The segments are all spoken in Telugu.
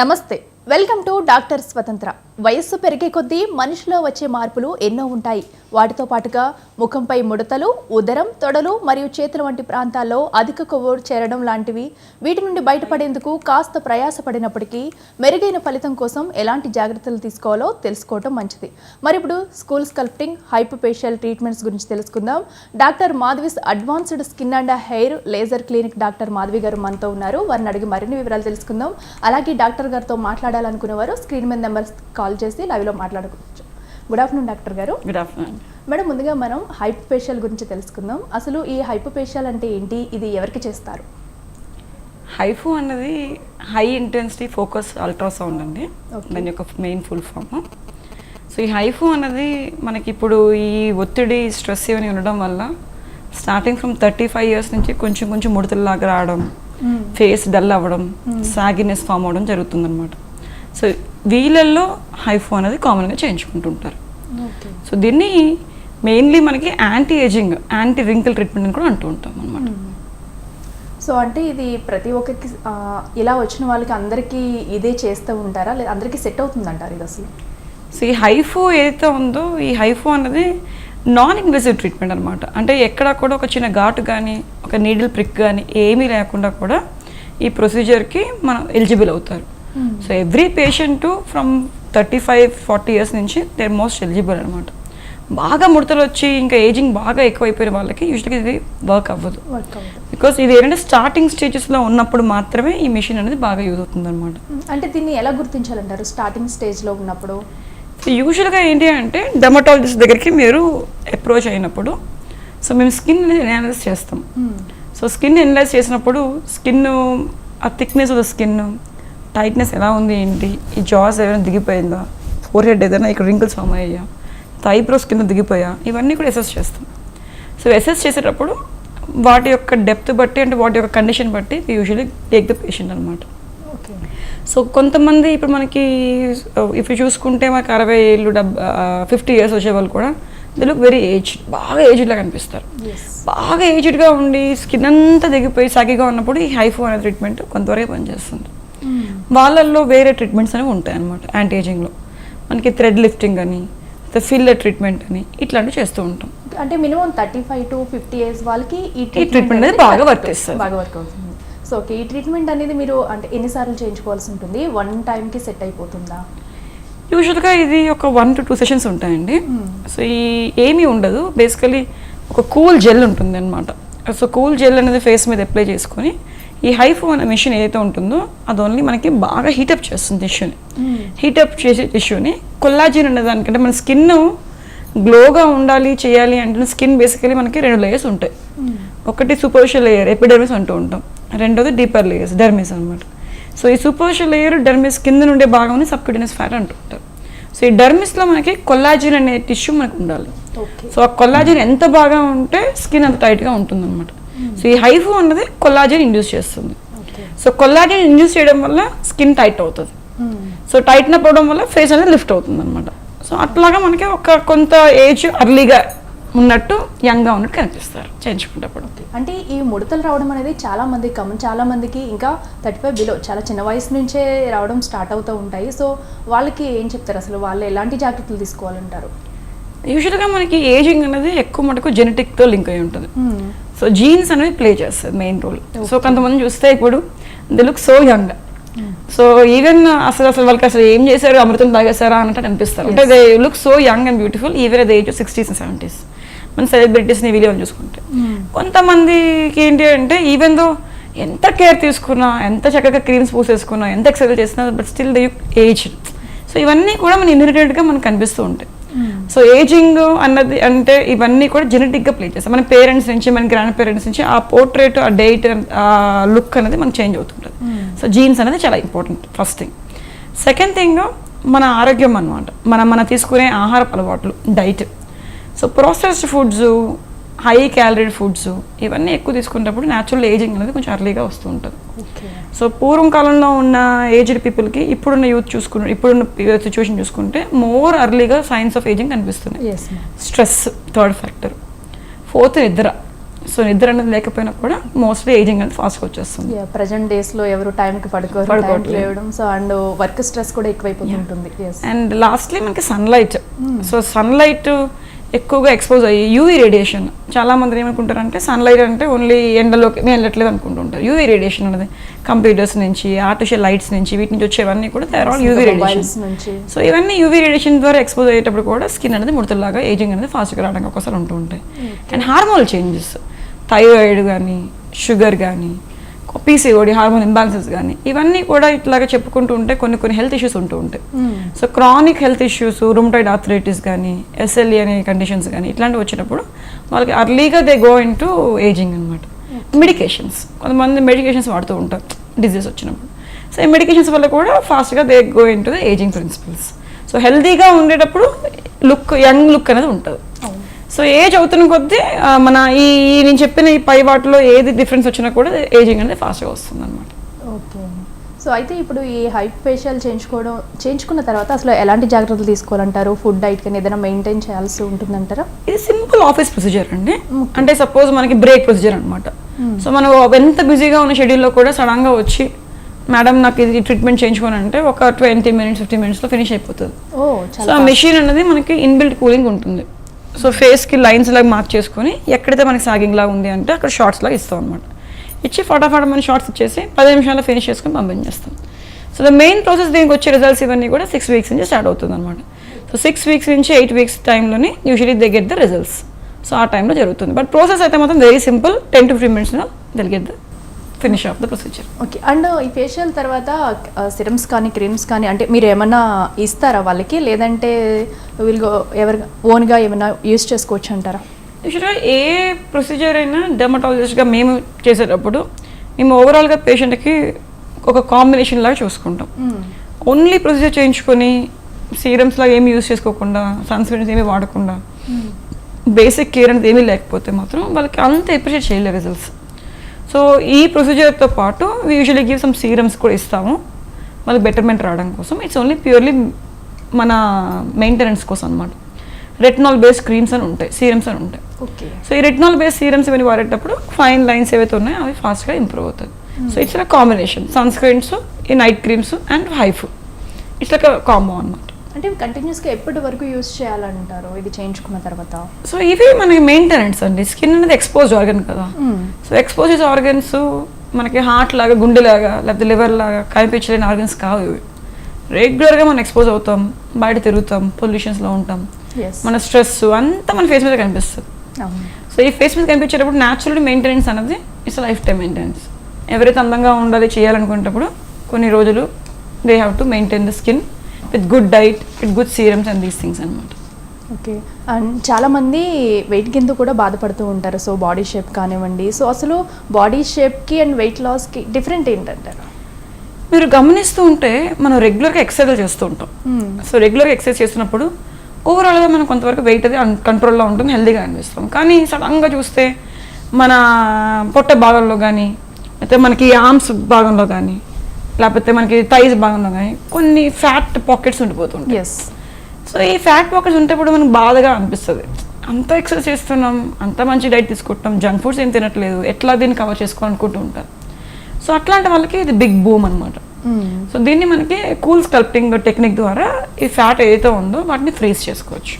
నమస్తే. వెల్కమ్ టు డాక్టర్ స్వతంత్ర. వయస్సు పెరిగే కొద్దీ మనిషిలో వచ్చే మార్పులు ఎన్నో ఉంటాయి. వాటితో పాటుగా ముఖంపై ముడతలు ఉదరం తొడలు మరియు చేతుల వంటి ప్రాంతాల్లో అధిక కొవ్వు చేరడం లాంటివి వీటి నుండి బయటపడేందుకు కాస్త ప్రయాసపడినప్పటికీ మెరుగైన ఫలితం కోసం ఎలాంటి జాగ్రత్తలు తీసుకోవాలో తెలుసుకోవడం మంచిది. మరి ఇప్పుడు స్కూల్ స్కల్ప్టింగ్ హైపోపేషియల్ ట్రీట్మెంట్స్ గురించి తెలుసుకుందాం. Doctor Madhavi's advanced skin and hair laser clinic doctor Madhavi గారు మనతో ఉన్నారు. వారిని అడిగి మరిన్ని వివరాలు తెలుసుకుందాం. అలాగే డాక్టర్ గారితో మాట్లాడాలి వారు స్క్రీన్ మీద నెంబర్ కాల్ చేసి లైవ్లో మాట్లాడుకోవచ్చు. గుడ్ ఆఫ్టర్నూన్ డాక్టర్ గారు. Good afternoon. మేడం ముందుగా మనం హైపోఫేషియల్ గురించి తెలుసుకుందాం. అసలు ఈ హైపోఫేషియల్ అంటే ఏంటి? ఇది ఎవరికి చేస్తారు? హైఫు అన్నది హై ఇంటెన్సిటీ ఫోకస్ అల్ట్రాసౌండ్ అండి. దాని యొక్క మెయిన్ ఫుల్ ఫామ్. సో ఈ హైఫు అన్నది మనకి ఇప్పుడు ఈ ఒత్తిడి స్ట్రెస్ ఇవన్నీ ఉండడం వల్ల starting from thirty five years నుంచి కొంచెం కొంచెం ముడతల్లాగా రావడం ఫేస్ డల్ అవ్వడం సాగినెస్ ఫామ్ అవ్వడం జరుగుతుందన్నమాట. సో వీళ్ళల్లో హైఫు అనేది కామన్గా చేయించుకుంటుంటారు. సో దీన్ని మెయిన్లీ మనకి anti ageing anti wrinkle treatment అని కూడా అంటూ ఉంటాం అనమాట సో అంటే ఇది ప్రతి ఒక్కరికి ఇలా వచ్చిన వాళ్ళకి అందరికీ ఇదే చేస్తూ ఉంటారా? లేదా అందరికీ సెట్ అవుతుంది అంటారు ఇది అసలు? సో ఈ హైఫో ఏదైతే ఉందో ఈ హైఫో అన్నది నాన్ ఇన్వెసివ్ ట్రీట్మెంట్ అనమాట అంటే ఎక్కడ కూడా ఒక చిన్న ఘాటు కానీ ఒక నీడిల్ ప్రిక్ కానీ ఏమీ లేకుండా కూడా ఈ ప్రొసీజర్కి మనం ఎలిజిబుల్ అవుతారు. So every patient from thirty five forty years నుంచి దే మోస్ట్ ఎలిజిబుల్ అనమాట. బాగా ముడతలు వచ్చి ఇంకా ఏజింగ్ బాగా ఎక్కువైపోయిన వాళ్ళకి యూజువల్గా ఇది వర్క్ అవ్వదు. బికాస్ ఇది ఏంటంటే స్టార్టింగ్ స్టేజెస్లో ఉన్నప్పుడు మాత్రమే ఈ మిషన్ అనేది బాగా యూజ్ అవుతుంది అనమాట. అంటే దీన్ని ఎలా గుర్తించాలంటారు? స్టార్టింగ్ స్టేజ్లో ఉన్నప్పుడు? యూజువల్గా ఏంటి అంటే డెమటాలజిస్ట్ దగ్గరికి మీరు అప్రోచ్ అయినప్పుడు సో మేము స్కిన్ ఎనాలిసిస్ చేస్తాం. సో స్కిన్ ఎనలైజ్ చేసినప్పుడు స్కిన్ ఆ thickness of the skin tightness ఎలా ఉంది ఏంటి? ఈ జాస్ ఏదైనా దిగిపోయిందా? ఫోర్ హెడ్ ఏదైనా ఇక్కడ రింకిల్స్ ఫామ్ అయ్యా ఐబ్రోస్ కింద దిగిపోయా? ఇవన్నీ కూడా అసెస్ చేస్తాం. సో అసెస్ చేసేటప్పుడు వాటి యొక్క డెప్త్ బట్టి అంటే వాటి యొక్క కండిషన్ బట్టి యూజువల్లీ టేక్ ద పేషెంట్ అనమాట ఓకే సో కొంతమంది ఇప్పుడు మనకి ఇఫ్ చూసుకుంటే మనకి అరవై ఏళ్ళు డెబ్ ఫిఫ్టీ ఇయర్స్ వచ్చే వాళ్ళు కూడా దే లుక్ వెరీ ఏజ్ బాగా ఏజ్డ్లా కనిపిస్తారు. బాగా ఏజ్డ్గా ఉండి స్కిన్ అంతా దిగిపోయి సాగిగా ఉన్నప్పుడు ఈ హైఫో అనే ట్రీట్మెంట్ కొంతవరకు పనిచేస్తుంది. వాళ్ళల్లో వేరే ట్రీట్మెంట్స్ అనేవి ఉంటాయి అనమాట యాంటీ ఏజింగ్లో మనకి థ్రెడ్ లిఫ్టింగ్ అని ఫిల్లర్ ట్రీట్మెంట్ అని ఇట్లాంటివి చేస్తూ ఉంటాం. అంటే minimum thirty five to fifty years వాళ్ళకి ఈ treatment అనేది బాగా వర్తిస్తుంది. బాగా వర్క్ అవుతుంది. సో ఓకే ఈ ట్రీట్మెంట్ అనేది మీరు అంటే ఎన్నిసార్లు చేయించుకోవాల్సి ఉంటుంది? వన్ టైంకి సెట్ అయిపోతుందా? యూజువల్గా ఇది ఒక వన్ టు టూ సెషన్స్ ఉంటాయండి. సో ఈ ఏమీ ఉండదు. బేసికలీ ఒక కూల్ జెల్ ఉంటుంది అనమాట సో కూల్ జెల్ అనేది ఫేస్ మీద అప్లై చేసుకొని ఈ హైఫో అనే మిషన్ ఏదైతే ఉంటుందో అది ఓన్లీ మనకి బాగా హీటప్ చేస్తుంది టిష్యూని హీటప్ చేసే టిష్యూని కొల్లాజిన్ అనే దానికంటే మన స్కిన్ గ్లోగా ఉండాలి చేయాలి అంటే స్కిన్ బేసికలీ మనకి రెండు లేయర్స్ ఉంటాయి. ఒకటి సూపర్షియల్ లేయర్ ఎపిడర్మిస్ అంటూ ఉంటాం. రెండోది డీపర్ లేయర్స్ డెర్మిస్ అనమాట సో ఈ సూపర్షియల్ లేయర్ డెర్మిస్ కింద నుండే భాగంని సబ్క్యూటినస్ ఫ్యాట్ అంటూ ఉంటారు. సో ఈ డెర్మిస్లో మనకి కొల్లాజిన్ అనే టిష్యూ మనకు ఉండాలి. సో ఆ కొల్లాజిన్ ఎంత బాగా ఉంటే స్కిన్ అంత టైట్గా ఉంటుంది అనమాట సో ఈ హైఫో అన్నది కొల్లాజిన్ ఇండ్యూస్ చేస్తుంది. సో కొల్లాజిన్ ఇండ్యూస్ చేయడం వల్ల స్కిన్ టైట్ అవుతుంది. సో టైట్న పోవడం వల్ల ఫేస్ అనేది లిఫ్ట్ అవుతుంది అనమాట సో అట్లాగా మనకి ఒక కొంత ఏజ్ అర్లీగా ఉన్నట్టు యంగ్గా ఉన్నట్టు కనిపిస్తారు. చేయించుకునేటప్పుడు అంటే ఈ ముడతలు రావడం అనేది చాలా మంది కామన్ చాలా మందికి ఇంకా థర్టీ ఫైవ్ బిలో చాలా చిన్న వయసు నుంచే రావడం స్టార్ట్ అవుతూ ఉంటాయి. సో వాళ్ళకి ఏం చెప్తారు? అసలు వాళ్ళు ఎలాంటి జాగ్రత్తలు తీసుకోవాలంటారు? యూజువల్గా మనకి ఏజింగ్ అనేది ఎక్కువ మటుకు జెనెటిక్తో లింక్ అయి ఉంటుంది. సో జీన్స్ అనేవి ప్లే చేస్తుంది మెయిన్ రోల్ సో కొంతమంది చూస్తే ఇప్పుడు the look so young so even అసలు అసలు వాళ్ళకి అసలు ఏం చేశారు? అమృతం తాగేశారా? అన్నట్టు అనిపిస్తారు. అంటే they look so young and beautiful even at age sixties and seventies మన సెలబ్రిటీస్ని వీడియోలు చూసుకుంటే. కొంతమందికి ఏంటి అంటే ఈవెన్ దో ఎంత కేర్ తీసుకున్నా ఎంత చక్కగా క్రీమ్స్ పూసేసుకున్నా ఎంత ఎక్సర్సైజ్ చేసినా but still they age so ఇవన్నీ కూడా మన ఇన్హెరిటెడ్గా మనకు కనిపిస్తూ ఉంటాయి. సో ఏజింగ్ అన్నది అంటే ఇవన్నీ కూడా జెనెటిక్గా ప్లే చేస్తాం మన పేరెంట్స్ నుంచి మన గ్రాండ్ పేరెంట్స్ నుంచి ఆ పోర్ట్రేట్ ఆ డేట్ ఆ లుక్ అనేది మనకు చేంజ్ అవుతుంటుంది. సో జీన్స్ అనేది చాలా important first thing second thing మన ఆరోగ్యం అన్నమాట. మన మన తీసుకునే ఆహారపు అలవాట్లు diet so processed foods high calorie foods ఇవన్నీ ఎక్కువ తీసుకున్నప్పుడు న్యాచురల్ ఏజింగ్ అనేది కొంచెం అర్లీగా వస్తూ ఉంటుంది. సో పూర్వం కాలంలో ఉన్న ఏజ్డ్ పీపుల్కి ఇప్పుడున్న యూత్ చూసుకుంటే ఇప్పుడున్న సిచ్యువేషన్ చూసుకుంటే మోర్ అర్లీగా సైన్స్ ఆఫ్ ఏజింగ్ కనిపిస్తుంది yes stress third factor fourth నిద్ర. సో నిద్ర అనేది లేకపోయినా కూడా మోస్ట్లీ ఏజింగ్ అనేది ఫాస్ట్గా వచ్చేస్తుంది. ప్రజెంట్ డేస్లో ఎవరు టైం కి పడుకోరు. లేవడం. సో అండ్ వర్క్ స్ట్రెస్ కూడా ఎక్కువైపోతుంటుంది. అండ్ లాస్ట్లీ మనకి సన్లైట్ సో సన్లైట్ ఎక్కువగా ఎక్స్పోజ్ అయ్యి యూవీ రేడియేషన్ చాలా మంది ఏమనుకుంటారంటే సన్లైట్ అంటే ఓన్లీ ఎండలోకి మేము వెళ్ళట్లేదు అనుకుంటుంటారు. యూవీ రేడియేషన్ అనేది కంప్యూటర్స్ నుంచి ఆర్టిఫిషియల్ లైట్స్ నుంచి వీటి నుంచి వచ్చేవన్నీ కూడా they are all UV radiation so ఇవన్నీ యూవీ రేడియేషన్ ద్వారా ఎక్స్పోజ్ అయ్యేటప్పుడు కూడా స్కిన్ అనేది ముడతలాగా ఏజింగ్ అనేది ఫాస్ట్గా రావడానికి ఒకసారి ఉంటూ ఉంటాయి. అండ్ హార్మోనల్ చేంజెస్ థైరాయిడ్ కానీ షుగర్ కానీ పీసీఓడి హార్మోన్ ఇంబాలెన్సెస్ కానీ ఇవన్నీ కూడా ఇట్లాగా చెప్పుకుంటూ ఉంటే కొన్ని కొన్ని హెల్త్ ఇష్యూస్ ఉంటూ ఉంటాయి. So chronic health issues rheumatoid arthritis కానీ ఎస్ఎల్ఈ అనే కండిషన్స్ కానీ ఇట్లాంటివి వచ్చినప్పుడు వాళ్ళకి అర్లీగా they go into ageing అనమాట మెడికేషన్స్ కొంతమంది మెడికేషన్స్ వాడుతూ ఉంటారు. డిజీజ్ వచ్చినప్పుడు. సో ఈ మెడికేషన్స్ వల్ల కూడా ఫాస్ట్గా they go into the aging principles so హెల్తీగా ఉండేటప్పుడు లుక్ యంగ్ లుక్ అనేది ఉంటుంది. సో ఏజ్ అవుతున్న కొద్దీ మన ఈ నేను చెప్పిన ఈ పై వాటిలో ఏది డిఫరెన్స్ వచ్చినా కూడా ఏజింగ్ అనేది ఫాస్ట్గా వస్తుంది అనమాట ఓకే. సో అయితే ఇప్పుడు ఈ హైప్ ఫేషియల్ చేయించుకోవడం చేయించుకున్న తర్వాత అసలు ఎలాంటి జాగ్రత్తలు తీసుకోవాలంటారు? ఫుడ్ డైట్ కానీ ఏదైనా మెయింటైన్ చేయాల్సి ఉంటుందంటారా? ఇది సింపుల్ ఆఫీస్ ప్రొసీజర్ అండి. అంటే సపోజ్ మనకి బ్రేక్ ప్రొసీజర్ అనమాట సో మనం ఎంత బిజీగా ఉన్న షెడ్యూల్లో కూడా సడన్గా వచ్చి మేడం నాకు ఇది ట్రీట్మెంట్ చేయించుకోని అంటే ఒక ట్వంటీ మినిట్స్ ఫిఫ్టీ మినిట్స్లో ఫినిష్ అయిపోతుంది. సో ఆ మెషిన్ అనేది మనకి ఇన్బిల్ట్ కూలింగ్ ఉంటుంది. సో ఫేస్కి లైన్స్ లాగా మార్క్ చేసుకొని ఎక్కడైతే మనకి సాగింగ్ లాగా ఉంది అంటే అక్కడ షార్ట్స్ లాగా ఇస్తాం అనమాట ఇచ్చి ఫటాఫట మన షార్ట్స్ ఇచ్చేసి పది నిమిషాల్లో ఫినిష్ చేసుకొని పంపించేస్తాం సో ద మెయిన్ ప్రాసెస్ దీనికి వచ్చే రిజల్ట్స్ ఇవన్నీ కూడా సిక్స్ వీక్స్ నుంచి స్టార్ట్ అవుతుంది అనమాట సో సిక్స్ వీక్స్ నుంచి ఎయిట్ వీక్స్ టైంలోనే usually they get the results so ఆ టైంలో జరుగుతుంది. బట్ ప్రాసెస్ అయితే మాత్రం very simple ten to fifteen మినిట్స్లో they'll get the finish of the procedure okay and ఈ ఫేషియల్ తర్వాత సిరమ్స్ కానీ క్రీమ్స్ కానీ అంటే మీరు ఏమన్నా ఇస్తారా వాళ్ళకి? లేదంటే వీళ్ళు ఎవరు ఓన్గా ఏమైనా యూస్ చేసుకోవచ్చు అంటారా? యూజువల్గా ఏ ప్రొసీజర్ అయినా డెర్మటాలజిస్ట్గా మేము చేసేటప్పుడు మేము ఓవరాల్గా పేషెంట్కి ఒక కాంబినేషన్ లాగా చూసుకుంటాం. ఓన్లీ ప్రొసీజర్ చేయించుకొని సీరమ్స్ లాగా ఏమి యూజ్ చేసుకోకుండా సన్స్క్రీన్స్ ఏమీ వాడకుండా బేసిక్ కేర్ అనేది ఏమీ లేకపోతే మాత్రం వాళ్ళకి అంత అప్రిషియేట్ చేయలేదు రిజల్ట్స్ సో ఈ ప్రొసీజర్తో పాటు యూజువలీ గివ్ సమ్ సీరమ్స్ కూడా ఇస్తాము. వాళ్ళకి బెటర్మెంట్ రావడం కోసం. ఇట్స్ ఓన్లీ ప్యూర్లీ మన మెయింటెనెన్స్ కోసం అనమాట రెట్నాల్ బేస్డ్ క్రీమ్స్ అని ఉంటాయి సీరమ్స్ అని ఉంటాయి. ఓకే సో ఈ రెట్నాల్ బేస్ సీరమ్స్ ఇవన్నీ వాడేటప్పుడు ఫైన్ లైన్స్ ఏవైతే ఉన్నాయో అవి ఫాస్ట్గా ఇంప్రూవ్ అవుతుంది so it's combination sunscreens ఈ night creams and HIFU it's combo అనమాట అంటే కంటిన్యూస్గా ఎప్పటి వరకు యూస్ చేయాలంటారు? ఇది చేయించుకున్న తర్వాత? సో ఇవి మనకి మెయింటెనెన్స్ అండి. స్కిన్ అనేది ఎక్స్పోజ్ ఆర్గన్ కదా. సో ఎక్స్పోజెస్ ఆర్గన్స్ మనకి హార్ట్ లాగా గుండె లాగా లేకపోతే లివర్ లాగా కనిపించలేని ఆర్గన్స్ కావు ఇవి. రెగ్యులర్గా మనం ఎక్స్పోజ్ అవుతాం బయట తిరుగుతాం పొల్యూషన్స్లో ఉంటాం. మన స్ట్రెస్ అంతా మన ఫేస్ మీద కనిపిస్తుంది. సో ఈ ఫేస్ మీద కనిపించేటప్పుడు న్యాచురల్ మెయింటెనెన్స్ అనేది ఇట్స్ లైఫ్ టైం మెయింటెనెన్స్ ఎవరైతే అందంగా ఉండాలి చేయాలనుకునేటప్పుడు కొన్ని రోజులు they have to maintain the skin with good diet with good serums and these things అనమాట ఓకే. అండ్ చాలామంది వెయిట్ కింద కూడా బాధపడుతూ ఉంటారు. సో బాడీ షేప్ కానివ్వండి. సో అసలు బాడీ షేప్కి అండ్ వెయిట్ లాస్కి డిఫరెంట్ ఏంటంటారు మీరు గమనిస్తూ ఉంటే మనం రెగ్యులర్గా ఎక్సర్సైజ్ చేస్తూ ఉంటాం. సో రెగ్యులర్గా ఎక్సర్సైజ్ చేస్తున్నప్పుడు ఓవరాల్గా మనం కొంతవరకు వెయిట్ అది కంట్రోల్లో ఉంటుంది హెల్తీగా అనిపిస్తాం కానీ సడన్గా చూస్తే మన పొట్ట భాగంలో కానీ లేకపోతే మనకి ఆర్మ్స్ భాగంలో కానీ లేకపోతే మనకి థైస్ భాగంలో కానీ కొన్ని ఫ్యాట్ పాకెట్స్ ఉండిపోతుంటాయి. ఎస్ సో ఈ ఫ్యాట్ పాకెట్స్ ఉంటే ఇప్పుడు మనకు బాధగా అనిపిస్తుంది. అంత ఎక్సర్సైజ్ చేస్తున్నాం అంత మంచి డైట్ తీసుకుంటాం జంక్ ఫుడ్స్ ఏం తినట్లేదు ఎట్లా దీన్ని కవర్ చేసుకోవాలనుకుంటూ ఉంటారు. సో అట్లాంటి వాళ్ళకి ఇది బిగ్ బూమ్ అనమాట సో దీన్ని మనకి కూల్ స్కల్ప్టింగ్ టెక్నిక్ ద్వారా ఈ ఫ్యాట్ ఏదైతే ఉందో వాటిని ఫ్రీజ్ చేసుకోవచ్చు.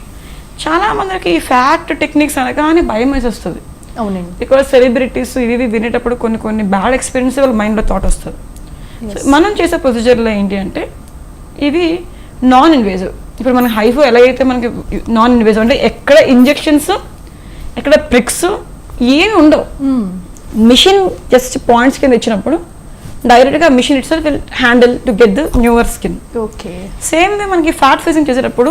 చాలా మందికి ఈ ఫ్యాట్ టెక్నిక్స్ అనగానే భయం వేసి వస్తుంది అవునండి. బికాస్ సెలబ్రిటీస్ ఇవి వినేటప్పుడు కొన్ని కొన్ని బ్యాడ్ ఎక్స్పీరియన్స్ వాళ్ళ మైండ్లో థాట్ వస్తుంది. మనం చేసే ప్రొసీజర్లో ఏంటి అంటే ఇవి నాన్ ఇన్వేజివ్ ఇప్పుడు మన హైఫ్ ఎలాగైతే మనకి నాన్ ఇన్వేజివ్ అంటే ఎక్కడ ఇంజెక్షన్స్ ఎక్కడ ప్రిక్స్ ఏమి ఉండవు. మిషన్ జస్ట్ పాయింట్స్ కింద ఇచ్చినప్పుడు డైరెక్ట్గా machine it's will handle to get the newer skin. Okay. Same way మనకి ఫ్యాట్ ఫ్రీజింగ్ చేసేటప్పుడు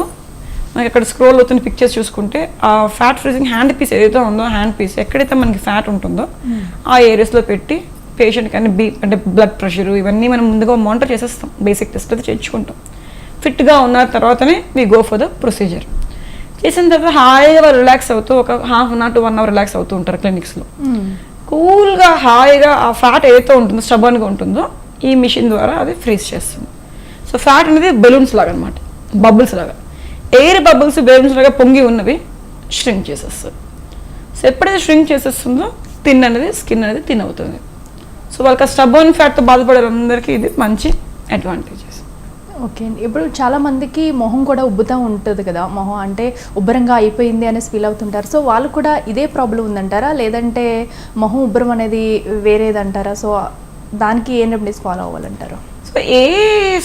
మనకి అక్కడ స్క్రోల్ అవుతున్న పిక్చర్స్ చూసుకుంటే ఆ ఫ్యాట్ ఫ్రీజింగ్ హ్యాండ్ పీస్ ఏదైతే ఉందో హ్యాండ్ పీస్ ఎక్కడైతే మనకి ఫ్యాట్ ఉంటుందో ఆ ఏరియాస్లో పెట్టి పేషెంట్ కానీ బీ అంటే బ్లడ్ ప్రెషర్ ఇవన్నీ మనం ముందుగా మానిటర్ చేసేస్తాం. బేసిక్ టెస్ట్ అయితే చేయించుకుంటాం. ఫిట్గా ఉన్న తర్వాతనే we go for the procedure చేసిన తర్వాత హాయిగా రిలాక్స్ అవుతూ ఒక half an hour to one hour relax అవుతూ ఉంటారు క్లినిక్స్లో కూల్గా హాయిగా ఆ ఫ్యాట్ ఏదైతే ఉంటుందో స్టబన్గా ఉంటుందో ఈ మిషన్ ద్వారా అది ఫ్రీజ్ చేస్తుంది. సో ఫ్యాట్ అనేది బెలూన్స్ లాగా అనమాట బబుల్స్ లాగా. ఎయిర్ బబుల్స్ బెలూన్స్ లాగా పొంగి ఉన్నవి ష్రింక్ చేసేస్తుంది సో ఎప్పుడైతే ష్రింక్ చేసేస్తుందో తిన్ అనేది స్కిన్ అనేది తిన్ అవుతుంది. సో వాళ్ళకి ఆ స్టబన్ ఫ్యాట్తో బాధపడే అందరికీ ఇది మంచి అడ్వాంటేజెస్ ఓకే. అండి ఇప్పుడు చాలా మందికి మొహం కూడా ఉబ్బుతూ ఉంటుంది కదా. మొహం అంటే ఉబ్బరంగా అయిపోయింది అనేసి ఫీల్ అవుతుంటారు. సో వాళ్ళు కూడా ఇదే ప్రాబ్లం ఉందంటారా? లేదంటే మొహం ఉబ్బరం అనేది వేరేదంటారా? సో దానికి ఏం రెమెడీస్ ఫాలో అవ్వాలంటారు? సో ఏ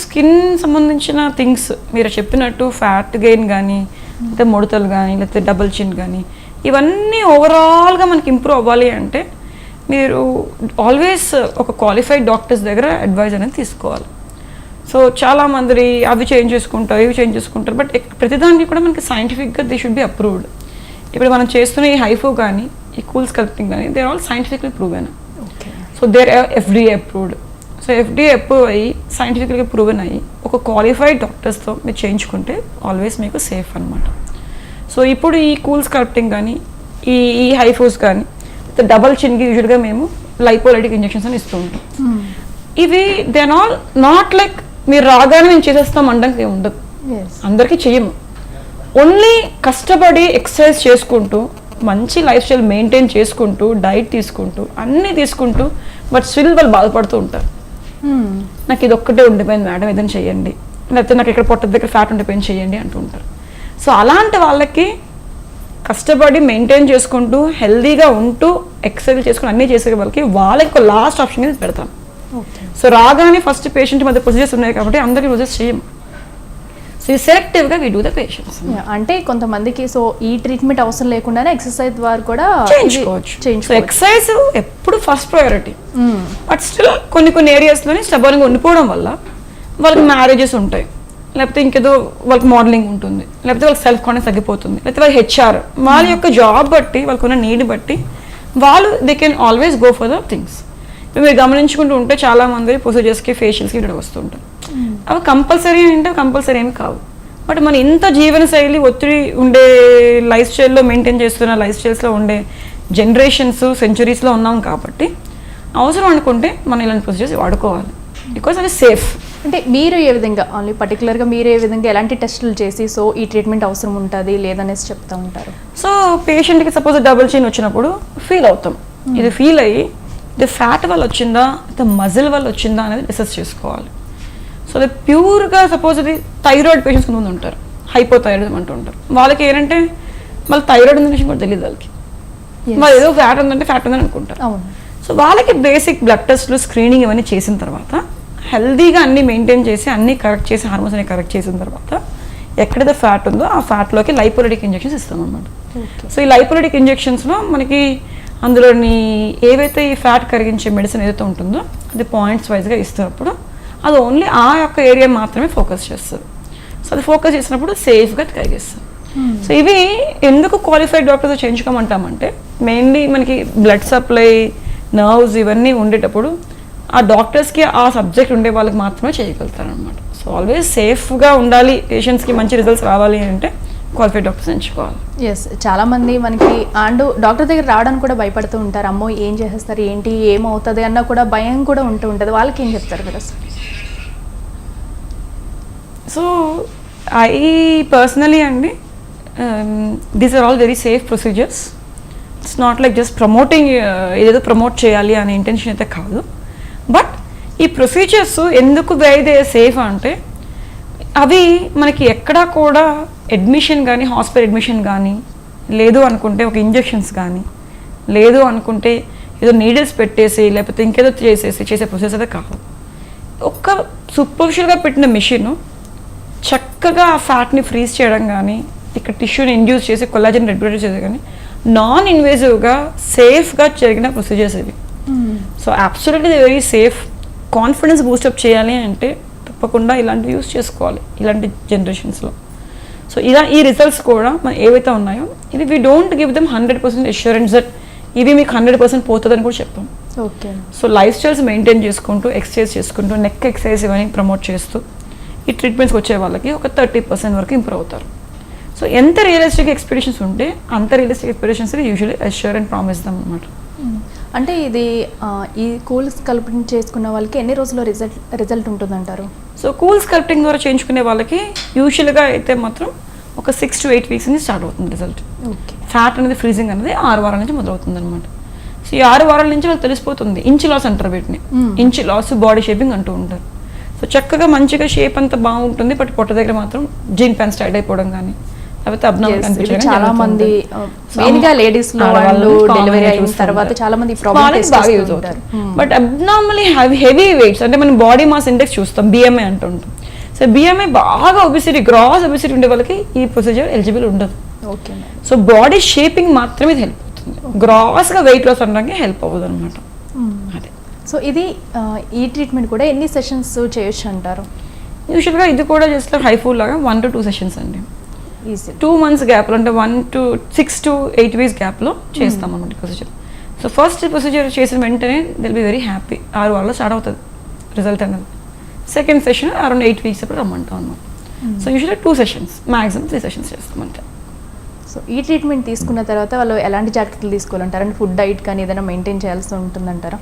స్కిన్ సంబంధించిన థింగ్స్ మీరు చెప్పినట్టు ఫ్యాట్ గెయిన్ కానీ లేకపోతే ముడతలు కానీ లేకపోతే డబుల్ చిన్ కానీ ఇవన్నీ ఓవరాల్గా మనకి ఇంప్రూవ్ అవ్వాలి అంటే మీరు ఆల్వేస్ ఒక క్వాలిఫైడ్ డాక్టర్స్ దగ్గర అడ్వైజ్ అనేది తీసుకోవాలి. సో చాలా మంది అవి చేంజ్ చేసుకుంటారు ఇవి చేంజ్ చేసుకుంటారు బట్ ప్రతిదానికి కూడా మనకి సైంటిఫిక్గా ది షుడ్ బి అప్రూవ్డ్ ఇప్పుడు మనం చేస్తున్న ఈ హైఫో కానీ ఈ కూల్ స్కల్ప్టింగ్ కానీ they all scientifically proven so they're FDA approved so FDA approve అయ్యి సైంటిఫిక్గా ప్రూవెన్ అయ్యి ఒక క్వాలిఫైడ్ డాక్టర్స్తో మీరు చేయించుకుంటే ఆల్వేస్ మీకు సేఫ్ అనమాట సో ఇప్పుడు ఈ కూల్ స్కల్ప్టింగ్ కానీ ఈ ఈ హైఫోస్ కానీ డబల్ చిన్కి యూజువల్గా మేము లైపోలైటిక్ ఇంజెక్షన్స్ అని ఇస్తూ ఉంటాం. ఇవి దే ఆల్ నాట్ లైక్ మీరు రాగానే మేము చేసేస్తాం అనడానికి ఉండదు. అందరికీ చెయ్యము. ఓన్లీ కష్టపడి ఎక్సర్సైజ్ చేసుకుంటూ మంచి లైఫ్ స్టైల్ మెయింటైన్ చేసుకుంటూ డైట్ తీసుకుంటూ అన్నీ తీసుకుంటూ బట్ స్టిల్ వాళ్ళు బాధపడుతూ ఉంటారు. నాకు ఇది ఒక్కటే ఉండిపోయింది మేడం ఏదైనా చెయ్యండి. లేకపోతే నాకు ఇక్కడ పొట్ట దగ్గర ఫ్యాట్ ఉండిపోయింది చెయ్యండి అంటూ ఉంటారు. సో అలాంటి వాళ్ళకి కష్టపడి మెయింటైన్ చేసుకుంటూ హెల్దీగా ఉంటూ ఎక్సర్సైజ్ చేసుకుని అన్నీ చేసే వాళ్ళకి వాళ్ళకి ఒక లాస్ట్ ఆప్షన్ అనేది పెడతాం సో రాగానే ఫస్ట్ పేషెంట్ మధ్య ప్రొసీజర్స్ ఉన్నాయి కాబట్టి అందరికీ ప్రొసెస్ చేయం సో సెలెక్టివ్గా వీ డూ ద పేషెంట్స్ అంటే కొంతమందికి సో ఈ ట్రీట్మెంట్ అవసరం లేకుండానే ఎక్సర్సైజ్ ద్వారా కూడా చేయించుకోవచ్చు. ఎక్సర్సైజ్ ఎప్పుడు ఫస్ట్ ప్రయారిటీ. బట్ స్టిల్ కొన్ని కొన్ని ఏరియాస్లోనే స్టబర్గా ఉండిపోవడం వల్ల వాళ్ళకి మ్యారేజెస్ ఉంటాయి. లేకపోతే ఇంకేదో వాళ్ళకి మోడలింగ్ ఉంటుంది. లేకపోతే వాళ్ళకి సెల్ఫ్ కాన్ఫిడెన్స్ తగ్గిపోతుంది. లేకపోతే వాళ్ళకి హెచ్ఆర్ వాళ్ళ యొక్క జాబ్ బట్టి వాళ్ళకున్న నీడ్ బట్టి వాళ్ళు they can always go for the things ఇప్పుడు మీరు గమనించుకుంటూ ఉంటే చాలా మంది ప్రొసీజర్స్కి ఫేషియల్స్కి ఇక్కడ వస్తుంటారు అవి కంపల్సరీ అంటే కంపల్సరీ ఏమి కావు. బట్ మన ఇంత జీవన శైలి ఒత్తిడి ఉండే లైఫ్ స్టైల్లో మెయింటైన్ చేస్తున్న లైఫ్ స్టైల్స్లో ఉండే జనరేషన్స్ సెంచురీస్లో ఉన్నాం కాబట్టి అవసరం అనుకుంటే మనం ఇలాంటి ప్రొసీజర్స్ వాడుకోవాలి. బికాస్ అది సేఫ్ అంటే మీరు ఏ విధంగా ఓన్లీ పర్టికులర్గా మీరు ఏ విధంగా ఎలాంటి టెస్టులు చేసి సో ఈ ట్రీట్మెంట్ అవసరం ఉంటుంది లేదనేసి చెప్తా ఉంటారు? సో పేషెంట్కి సపోజ్ డబుల్ చైన్ వచ్చినప్పుడు ఫీల్ అవుతాం. ఇది ఫీల్ అయ్యి ఇది ఫ్యాట్ వల్ల వచ్చిందా ఇది మజిల్ వల్ల వచ్చిందా అనేది రిసర్చ్ చేసుకోవాలి. సో అది ప్యూర్గా సపోజ్ అది థైరాయిడ్ పేషెంట్స్ కొంతమంది ఉంటారు. హైపోథైరాయిడ్ అంటూ ఉంటారు. వాళ్ళకి ఏంటంటే మళ్ళీ థైరాయిడ్ ఉందని విషయం కూడా తెలియదు వాళ్ళకి. మరి ఏదో ఫ్యాట్ ఉందంటే ఫ్యాట్ ఉందని అనుకుంటారు. అవును. సో వాళ్ళకి బేసిక్ బ్లడ్ టెస్ట్లు స్క్రీనింగ్ ఇవన్నీ చేసిన తర్వాత హెల్దీగా అన్ని మెయింటైన్ చేసి అన్ని కరెక్ట్ చేసి హార్మోన్స్ అన్ని కరెక్ట్ చేసిన తర్వాత ఎక్కడైతే ఫ్యాట్ ఉందో ఆ ఫ్యాట్లోకి లైపోలిటిక్ ఇంజెక్షన్స్ ఇస్తాం అనమాట సో ఈ లైపోలిటిక్ ఇంజెక్షన్స్లో మనకి అందులోని ఏవైతే ఈ ఫ్యాట్ కరిగించే మెడిసిన్ ఏదైతే ఉంటుందో అది పాయింట్స్ వైజ్గా ఇస్తున్నప్పుడు అది ఓన్లీ ఆ యొక్క ఏరియా మాత్రమే ఫోకస్ చేస్తుంది. సో అది ఫోకస్ చేసినప్పుడు సేఫ్గా కరిగిస్తుంది. సో ఇవి ఎందుకు క్వాలిఫైడ్ డాక్టర్స్ చేయించుకోమంటామంటే మెయిన్లీ మనకి బ్లడ్ సప్లై నర్వ్స్ ఇవన్నీ ఉండేటప్పుడు ఆ డాక్టర్స్కి ఆ సబ్జెక్ట్ ఉండే వాళ్ళకి మాత్రమే చేయగలుగుతారు అనమాట సో ఆల్వేస్ సేఫ్గా ఉండాలి పేషెంట్స్కి మంచి రిజల్ట్స్ రావాలి అంటే క్వాలిఫైడ్ డాక్టర్స్ ఎంచుకోవాలి. ఎస్ చాలా మంది మనకి అండ్ డాక్టర్ దగ్గర రావడానికి కూడా భయపడుతూ ఉంటారు. అమ్మో ఏం చేసేస్తారు? ఏంటి? ఏమవుతుంది అన్న కూడా భయం కూడా ఉంటూ ఉంటుంది. వాళ్ళకి ఏం చెప్తారు కదా సార్ సో ఐ పర్సనలీ అండి these are all very safe procedures it's not like just promoting ఏదేదో ప్రమోట్ చేయాలి అనే ఇంటెన్షన్ అయితే కాదు. బట్ ఈ ప్రొసీజర్స్ ఎందుకు అయితే సేఫ్ అంటే అవి మనకి ఎక్కడా కూడా అడ్మిషన్ కానీ హాస్పిటల్ అడ్మిషన్ కానీ లేదు అనుకుంటే ఒక ఇంజెక్షన్స్ కానీ లేదు అనుకుంటే ఏదో నీడిల్స్ పెట్టేసి లేకపోతే ఇంకేదో చేసేసి చేసే ప్రొసెస్ అయితే కాదు. ఒక్క సూపర్ఫిషియల్గా పెట్టిన మిషన్ చక్కగా ఆ ఫ్యాట్ని ఫ్రీజ్ చేయడం కానీ ఇక్కడ టిష్యూని ఇండ్యూస్ చేసి కొల్లాజన్ రెగ్యులేట్ చేయడం కానీ నాన్ ఇన్వేజివ్గా సేఫ్గా జరిగిన ప్రొసీజర్స్ ఇవి. So absolutely very safe confidence boost up చేయాలి అంటే తప్పకుండా ఇలాంటివి యూస్ చేసుకోవాలి ఇలాంటి జనరేషన్స్లో సో ఇలా ఈ రిజల్ట్స్ కూడా మన ఏవైతే ఉన్నాయో ఇది we don't give them hundred percent assurance that ఇవి మీకు హండ్రెడ్ పర్సెంట్ పోతుందని కూడా చెప్పాం. Okay so lifestyles maintain చేసుకుంటూ ఎక్సర్సైజ్ చేసుకుంటూ నెక్ ఎక్సర్సైజ్ ఇవన్నీ ప్రమోట్ చేస్తూ ఈ ట్రీట్మెంట్స్కి వచ్చే వాళ్ళకి ఒక థర్టీ పర్సెంట్ వరకు ఇంప్రూవ్ అవుతారు. సో ఎంత రియలిస్టిక్ ఎక్స్పెక్టేషన్స్ ఉంటే అంత realistic expectations usually assure and promise them అనమాట అంటే ఇది ఈ కూల్ స్కల్పింగ్ చేసుకున్న వాళ్ళకి ఎన్ని రోజుల్లో రిజల్ట్ రిజల్ట్ ఉంటుందంటారు? సో కూల్ స్కల్ప్టింగ్ ద్వారా చేయించుకునే వాళ్ళకి యూజువల్గా అయితే మాత్రం ఒక సిక్స్ టు ఎయిట్ వీక్స్ నుంచి స్టార్ట్ అవుతుంది రిజల్ట్. ఓకే. ఫ్యాట్ అనేది ఫ్రీజింగ్ అనేది ఆరు వారాల నుంచి మొదలవుతుంది అనమాట సో ఈ ఆరు వారాల నుంచి వాళ్ళకి తెలిసిపోతుంది ఇంచ్ లాస్ అంటారు వీటిని. ఇంచ్ లాస్ బాడీ షేపింగ్ అంటూ ఉంటారు. సో చక్కగా మంచిగా షేప్ అంతా బాగుంటుంది బట్ పొట్ట దగ్గర మాత్రం జీన్ ప్యాన్ స్టైడ్ అయిపోవడం కానీ చాలా మంది మెయిన్గా లేడీస్లో వాళ్ళు డెలివరీ అయిన తర్వాత చాలా మంది ప్రాబ్లమ్ బాగా యూజ్ అవుతారు బట్ అబ్నార్మలీ హెవీ వెయిట్స్ అంటే మనం బాడీ మాస్ ఇండెక్స్ చూస్తాం బిఎంఐ అంటుంటాం. సో బిఎంఐ బాగా ఒబిసిటీ గ్రాస్ ఒబిసిటీ ఉండే వాళ్ళకి ఈ ప్రొసీజర్ ఎలిజిబుల్ ఉండదు. ఓకే సో బాడీ షేపింగ్ మాత్రమే ఇది హెల్ప్ అవుతుంది. గ్రాస్గా వెయిట్ లాస్ అనడానికి హెల్ప్ అవ్వదు అనమాట అదే. సో ఇది ఆ, ఈ ట్రీట్మెంట్ కూడా ఎన్ని సెషన్స్ చేయొచ్చు అంటారు? యూజువల్గా ఇది కూడా జస్ట్ హై ఫుల్ లాగా వన్ టు టూ సెషన్స్ అండి. టూ మంత్స్ గ్యాప్లో అంటే one to six to eight weeks గ్యాప్లో చేస్తాం అనమాట ప్రొసీజర్ సో ఫస్ట్ ప్రొసీజర్ చేసిన వెంటనే దిల్ బి వెరీ హ్యాపీ ఆరు వారాల్లో స్టార్ట్ అవుతుంది రిజల్ట్ అనేది. Second session around eight weeks అప్పుడు రమ్మంటాం అనమాట సో యూజువల్గా two sessions maximum three sessions చేస్తాం అంతే సో ఈ ట్రీట్మెంట్ తీసుకున్న తర్వాత వాళ్ళు ఎలాంటి జాగ్రత్తలు తీసుకోవాలంటారు? అంటే ఫుడ్ డైట్ కానీ ఏదైనా మెయింటైన్ చేయాల్సి ఉంటుందంటారా?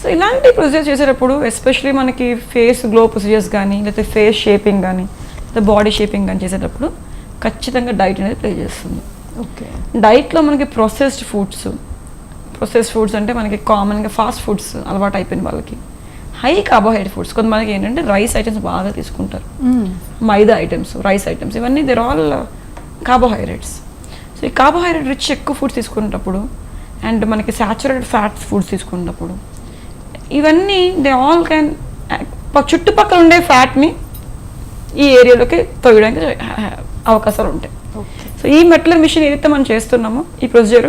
సో ఇలాంటి ప్రొసీజర్ చేసేటప్పుడు ఎస్పెషలీ మనకి ఫేస్ గ్లో ప్రొసీజర్స్ కానీ లేకపోతే ఫేస్ షేపింగ్ కానీ లేకపోతే బాడీ షేపింగ్ కానీ చేసేటప్పుడు ఖచ్చితంగా డైట్ అనేది ప్లే చేస్తుంది. ఓకే. డైట్లో మనకి ప్రొసెస్డ్ ఫుడ్స్ ప్రొసెస్డ్ ఫుడ్స్ అంటే మనకి కామన్గా ఫాస్ట్ ఫుడ్స్ అలవాటు అయిపోయిన వాళ్ళకి. హై కార్బోహైడ్రేట్ ఫుడ్స్ కొంతమందికి ఏంటంటే రైస్ ఐటమ్స్ బాగా తీసుకుంటారు. మైదా ఐటమ్స్ రైస్ ఐటమ్స్ ఇవన్నీ దేర్ ఆల్ కార్బోహైడ్రేట్స్. సో ఈ కార్బోహైడ్రేట్ రిచ్ ఎక్కువ ఫుడ్స్ తీసుకునేటప్పుడు అండ్ మనకి సాచురేటెడ్ ఫ్యాట్స్ ఫుడ్స్ తీసుకునేటప్పుడు ఇవన్నీ దే ఆల్ క్యాన్ చుట్టుపక్కల ఉండే ఫ్యాట్ని ఈ ఏరియాలోకి తొయ్యడానికి అవకాశాలు ఉంటాయి. సో ఈ మెట్లర్ మిషన్ ఏదైతే మనం చేస్తున్నామో ఈ ప్రొసీజర్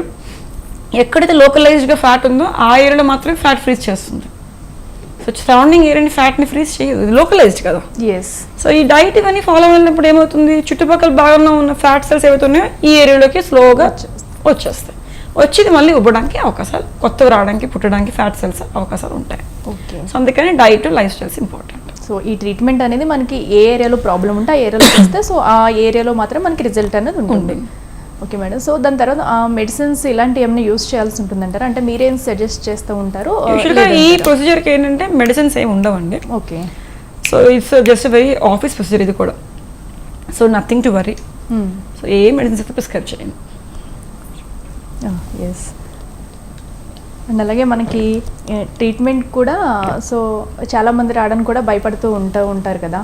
ఎక్కడైతే లోకలైజ్డ్గా ఫ్యాట్ ఉందో ఆ ఏరియాలో మాత్రమే ఫ్యాట్ ఫ్రీజ్ చేస్తుంది. సో సరౌండింగ్ ఏరియాని ఫ్యాట్ని ఫ్రీజ్ చేయదు. ఇది లోకలైజ్డ్ కదా? ఎస్ సో ఈ డైట్ ఇవన్నీ ఫాలో అయినప్పుడు ఏమవుతుంది? చుట్టుపక్కల భాగంలో ఉన్న ఫ్యాట్ సెల్స్ ఏవైతున్నాయో ఈ ఏరియాలోకి స్లోగా వచ్చేస్తాయి. వచ్చి ఇది మళ్ళీ ఉబ్బడానికి అవకాశాలు కొత్తవి రావడానికి పుట్టడానికి ఫ్యాట్ సెల్స్ అవకాశాలు ఉంటాయి. ఓకే సో అందుకని diet lifestyles important so ఈ ట్రీట్మెంట్ అనేది మనకి ఏ ఏరియాలో ప్రాబ్లం ఉంటే ఆ ఏరియాలో చేస్తే సో ఆ ఏరియాలో మాత్రం మనకి రిజల్ట్ అనేది ఉంటుంది. ఓకే మేడం సో దాని తర్వాత మెడిసిన్స్ ఇలాంటి ఏమైనా యూస్ చేయాల్సి ఉంటుందంటారా? అంటే మీరేం సజెస్ట్ చేస్తూ ఉంటారు? ఈ ప్రొసీజర్కి ఏంటంటే మెడిసిన్స్ ఏమి ఉండవండి. Okay so it's just very office procedure ఇది కూడా. So nothing to worry so A medicines అయితే ప్రిస్క్రైబ్ చేయండి. ఎస్ అండ్ అలాగే మనకి ట్రీట్మెంట్ కూడా సో చాలామంది రావడానికి కూడా భయపడుతూ ఉంటూ ఉంటారు కదా.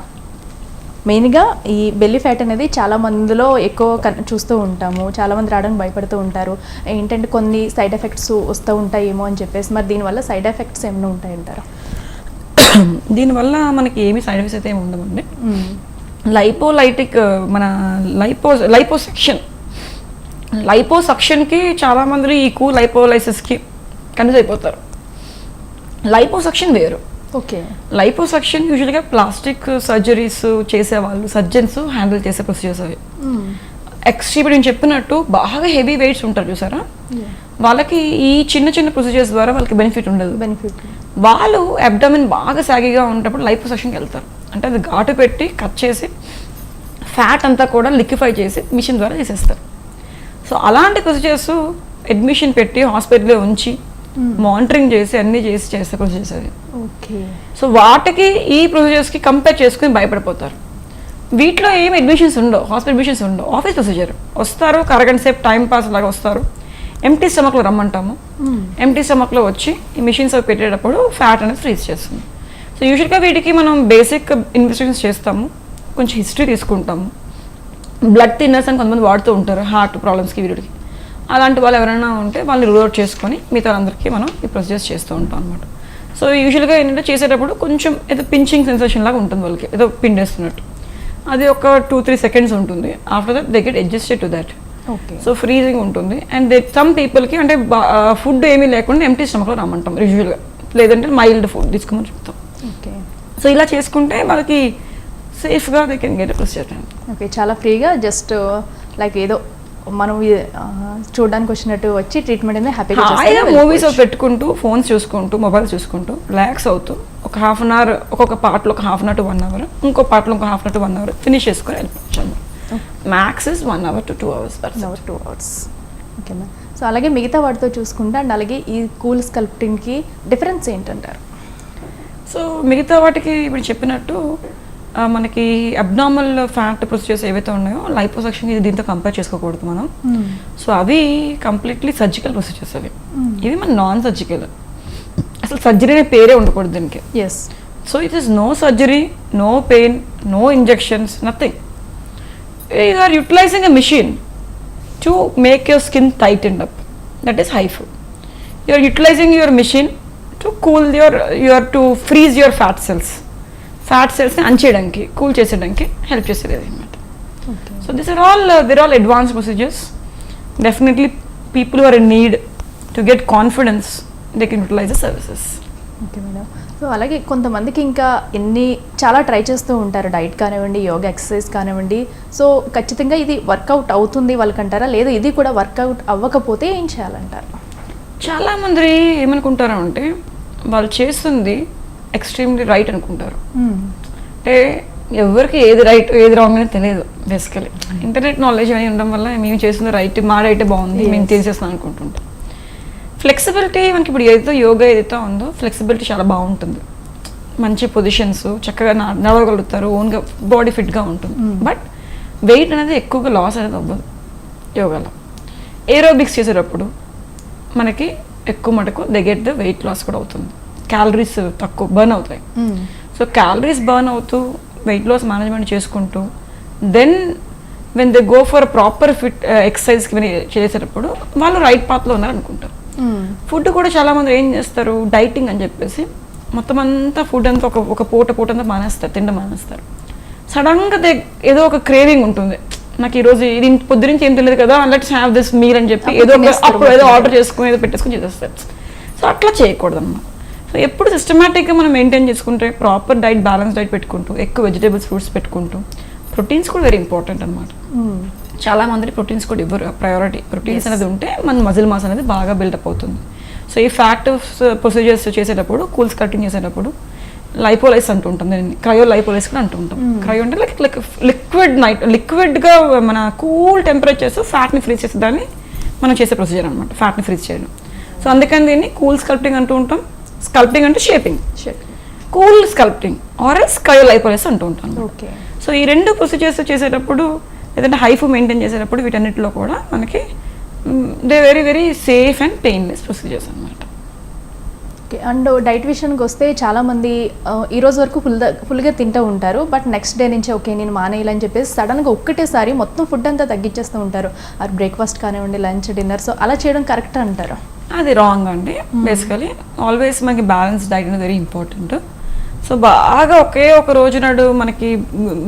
మెయిన్గా ఈ బెల్లి ఫ్యాట్ అనేది చాలా మందిలో ఎక్కువ కన్ చూస్తూ ఉంటాము. చాలామంది రావడానికి భయపడుతూ ఉంటారు. ఏంటంటే కొన్ని సైడ్ ఎఫెక్ట్స్ వస్తూ ఉంటాయేమో అని చెప్పేసి మరి దీనివల్ల సైడ్ ఎఫెక్ట్స్ ఏమైనా ఉంటాయంటారా? దీనివల్ల మనకి ఏమి సైడ్ ఎఫెక్ట్స్ అయితే ఏమి ఉండవండి. లైపోలైటిక్ మన లైపో లైపోసెక్షన్ లైపోసక్షన్కి చాలా మంది ఈ కూ లైపోలైసిస్కి కన్ఫ్యూజ్ అయిపోతారు. లైపోసక్షన్ వేరు. ఓకే. లైపోసక్షన్ యూజువల్గా ప్లాస్టిక్ సర్జరీస్ చేసేవాళ్ళు సర్జన్స్ హ్యాండిల్ చేసే ప్రొసీజర్స్ అవి. ఎక్స్ట్రీమ్ నేను చెప్పినట్టు బాగా హెవీ వెయిట్స్ ఉంటారు చూసారా? వాళ్ళకి ఈ చిన్న చిన్న ప్రొసీజర్స్ ద్వారా వాళ్ళకి బెనిఫిట్ ఉండదు. బెనిఫిట్ వాళ్ళు అబ్డమిన్ బాగా సాగిగా ఉన్నప్పుడు లైపోసక్షన్కి వెళ్తారు. అంటే అది ఘాటు పెట్టి కట్ చేసి ఫ్యాట్ అంతా కూడా లిక్విఫై చేసి మిషన్ ద్వారా తీసేస్తారు. సో అలాంటి ప్రొసీజర్స్ అడ్మిషన్ పెట్టి హాస్పిటల్లో ఉంచి మానిటరింగ్ చేసి అన్నీ చేసి చేస్తే ప్రొసీజర్స్ అది ఓకే. సో వాటికి ఈ ప్రొసీజర్స్కి కంపేర్ చేసుకుని భయపడిపోతారు. వీటిలో ఏం అడ్మిషన్స్ ఉండవు హాస్పిటల్ అడ్మిషన్స్ ఉండవు. Office procedure. వస్తారు ఒక అరగంట సేపు టైం పాస్ లాగా వస్తారు. ఎంటీ స్టమక్లో రమ్మంటాము. ఎంటీ స్టమక్లో వచ్చి ఈ మిషన్స్ అవి పెట్టేటప్పుడు ఫ్యాట్ అనేది ఫ్రీజ్ చేస్తుంది. సో యూజువల్గా వీటికి మనం బేసిక్ ఇన్వెస్టిగేషన్స్ చేస్తాము కొంచెం హిస్టరీ తీసుకుంటాము. బ్లడ్ థిన్నర్స్ అని కొంతమంది వాడుతూ ఉంటారు హార్ట్ ప్రాబ్లమ్స్కి వీటికి. అలాంటి వాళ్ళు ఎవరైనా ఉంటే వాళ్ళని రూల్ అవుట్ చేసుకొని మిగతా అందరికీ మనం ఈ ప్రొసీజర్స్ చేస్తూ ఉంటాం అనమాట సో యూజువల్గా ఏంటంటే చేసేటప్పుడు కొంచెం ఏదో పించింగ్ సెన్సేషన్ లాగా ఉంటుంది వాళ్ళకి ఏదో పిండేస్తున్నట్టు. అది ఒక టూ త్రీ సెకండ్స్ ఉంటుంది. After that they get adjusted to that okay so freezing ఉంటుంది. అండ్ దే సమ్ పీపుల్కి అంటే ఫుడ్ ఏమీ లేకుండా ఎంటీ స్టమక్లో రమ్మంటాం యూజువల్గా లేదంటే మైల్డ్ ఫుడ్ తీసుకోమని చెప్తాం. ఓకే సో ఇలా చేసుకుంటే వాళ్ళకి సేఫ్గా they can get procedure okay చాలా ఫ్రీగా జస్ట్ లైక్ ఏదో మనం చూడడానికి వచ్చినట్టు వచ్చి ట్రీట్మెంట్ అనేది హ్యాపీగా హాయిగా మూవీస్ పెట్టుకుంటూ ఫోన్స్ చూసుకుంటూ మొబైల్ చూసుకుంటూ రిలాక్స్ అవుతూ ఒక హాఫ్ అన్ అవర్ ఒక్కొక్క పార్ట్లో ఒక half an hour to one hour ఇంకో పార్ట్లో ఒక half an hour to one hour finish చేసుకొని వెళ్ళిపోవచ్చు max is one hour to two hours hour two hours okay ma'am so అలాగే మిగతా వాటితో చూసుకుంటే అండ్ అలాగే ఈ కూల్ స్కల్ప్టింగ్కి డిఫరెన్స్ ఏంటంటారు? సో మిగతా వాటికి ఇప్పుడు చెప్పినట్టు మనకి అబ్నార్మల్ ఫ్యాట్ ప్రొసీజర్స్ ఏవైతే ఉన్నాయో లైపోసెక్షన్ ఇది దీంతో కంపేర్ చేసుకోకూడదు మనం. సో అవి కంప్లీట్లీ సర్జికల్ ప్రొసీజర్స్ అవి. ఇవి మన నాన్ సర్జికల్ అసలు సర్జరీ అనే పేరే ఉండకూడదు దీనికి. Yes so it is no surgery no pain no injections nothing you are utilizing a machine to make your skin tight and up that is HIFU you are utilizing your machine to cool your your to freeze your fat cells fat సెల్స్ని అంచేయడానికి కూల్ చేసేయడానికి హెల్ప్ చేసేది అనమాట so this are all they're all advance procedures definitely people are in need to get confidence they can utilize the services okay madam so అలాగే కొంతమందికి ఇంకా ఎన్ని చాలా ట్రై చేస్తూ ఉంటారు. డైట్ కానివ్వండి యోగా ఎక్సర్సైజ్ కానివ్వండి. సో ఖచ్చితంగా ఇది వర్కౌట్ అవుతుంది వాళ్ళకంటారా? లేదు ఇది కూడా వర్కౌట్ అవ్వకపోతే ఏం చేయాలంటారు? చాలా మంది ఏమనుకుంటారు అంటే వాళ్ళు చేస్తుంది ఎక్స్ట్రీమ్లీ రైట్ అనుకుంటారు. అంటే ఎవరికి ఏది రైట్ ఏది రాంగ్ అని తెలియదు బేసికలీ ఇంటర్నెట్ నాలెడ్జ్ అని ఉండడం వల్ల మేము చేస్తుంది రైట్ మా రైటే బాగుంది మేము. తీసేస్తున్నాం అనుకుంటుంటాం. ఫ్లెక్సిబిలిటీ మనకి ఇప్పుడు ఏదైతే యోగా ఏదైతే ఉందో ఫ్లెక్సిబిలిటీ చాలా బాగుంటుంది. మంచి పొజిషన్స్ చక్కగా నడవగలుగుతారు ఓన్గా బాడీ ఫిట్గా ఉంటుంది. బట్ వెయిట్ అనేది ఎక్కువగా లాస్ అనేది అవ్వదు యోగాలో. ఏరోబిక్స్ చేసేటప్పుడు మనకి ఎక్కువ మటుకు దగ్గర వెయిట్ లాస్ కూడా అవుతుంది. క్యాలరీస్ తక్కువ బర్న్ అవుతాయి. సో క్యాలరీస్ బర్న్ అవుతూ వెయిట్ లాస్ మేనేజ్మెంట్ చేసుకుంటూ then when they go for proper fit ఎక్సర్సైజ్కి చేసేటప్పుడు వాళ్ళు రైట్ పాత్లో ఉన్నారు అనుకుంటారు. ఫుడ్ కూడా చాలా మంది ఏం చేస్తారు? డైటింగ్ అని చెప్పేసి మొత్తం అంతా ఫుడ్ అంతా ఒక ఒక పూట పూట అంతా మానేస్తారు తిండి మానేస్తారు. సడన్గా దే ఏదో ఒక క్రేవింగ్ ఉంటుంది. నాకు ఈరోజు ఇది పొద్దు నుంచి ఏం తెలియదు కదా లెట్స్ హ్యావ్ దిస్ మీల్ అని చెప్పి ఏదో అప్పుడు ఏదో. ఆర్డర్ చేసుకుని ఏదో పెట్టేసుకుని చేసేస్తారు. సో అట్లా చేయకూడదు అన్నమాట సో ఎప్పుడు సిస్టమేటిక్గా మనం మెయింటైన్ చేసుకుంటే ప్రాపర్ డైట్ బ్యాలెన్స్ డైట్ పెట్టుకుంటూ ఎక్కువ వెజిటేబుల్స్ ఫ్రూట్స్ పెట్టుకుంటూ ప్రోటీన్స్ కూడా వెరీ ఇంపార్టెంట్ అనమాట చాలా మంది ప్రోటీన్స్ కూడా ఇవ్వరు ప్రయారిటీ ప్రోటీన్స్. అనేది ఉంటే మన మజిల్ మాస్ అనేది బాగా బిల్డప్ అవుతుంది. సో ఈ ఫ్యాట్ ప్రొసీజర్స్ చేసేటప్పుడు కూల్స్ కటింగ్ చేసేటప్పుడు లైపోలైస్ అంటూ ఉంటాం దీన్ని క్రయో లైపోలైస్ కూడా అంటూ ఉంటాం. క్రయో అంటే లైక్ లైక్ లిక్విడ్ నైట్ లిక్విడ్గా మన కూల్ టెంపరేచర్స్ ఫ్యాట్ని ఫ్రీజ్ చేసేదాన్ని మనం చేసే ప్రొసీజర్ అనమాట ఫ్యాట్ని ఫ్రీజ్ చేయడం. సో అందుకని దీన్ని కూల్ స్కల్ప్టింగ్ అంటూ ఉంటాం. స్కల్ప్టింగ్ అంటే షేపింగ్ కూల్ స్కల్ప్టింగ్ ఆర్ఎస్ క్రయో లైపోలైస్ అంటూ ఉంటాం ఓకే సో ఈ రెండు ప్రొసీజర్స్ చేసేటప్పుడు లేదంటే హైఫ్ మెయింటైన్ చేసేటప్పుడు వీటన్నిటిలో కూడా మనకి they very very safe and painless procedures అనమాట ఓకే అండ్ డైట్ విషయానికి వస్తే చాలా మంది ఆ, ఈ రోజు వరకు ఫుల్ ఫుల్గా తింటూ ఉంటారు. బట్ నెక్స్ట్ డే నుంచి ఓకే నేను మానేయాలని చెప్పేసి సడన్గా ఒక్కటేసారి మొత్తం ఫుడ్ అంతా తగ్గించేస్తూ ఉంటారు. అది బ్రేక్ఫాస్ట్ కానివ్వండి లంచ్ డిన్నర్ సో అలా చేయడం కరెక్ట్ అంటారు? అది రాంగ్ అండి. బేసికలీ ఆల్వేస్ మనకి బ్యాలెన్స్ డైట్ అనేది వెరీ ఇంపార్టెంట్ సో బాగా ఒకే ఒక రోజు నాడు మనకి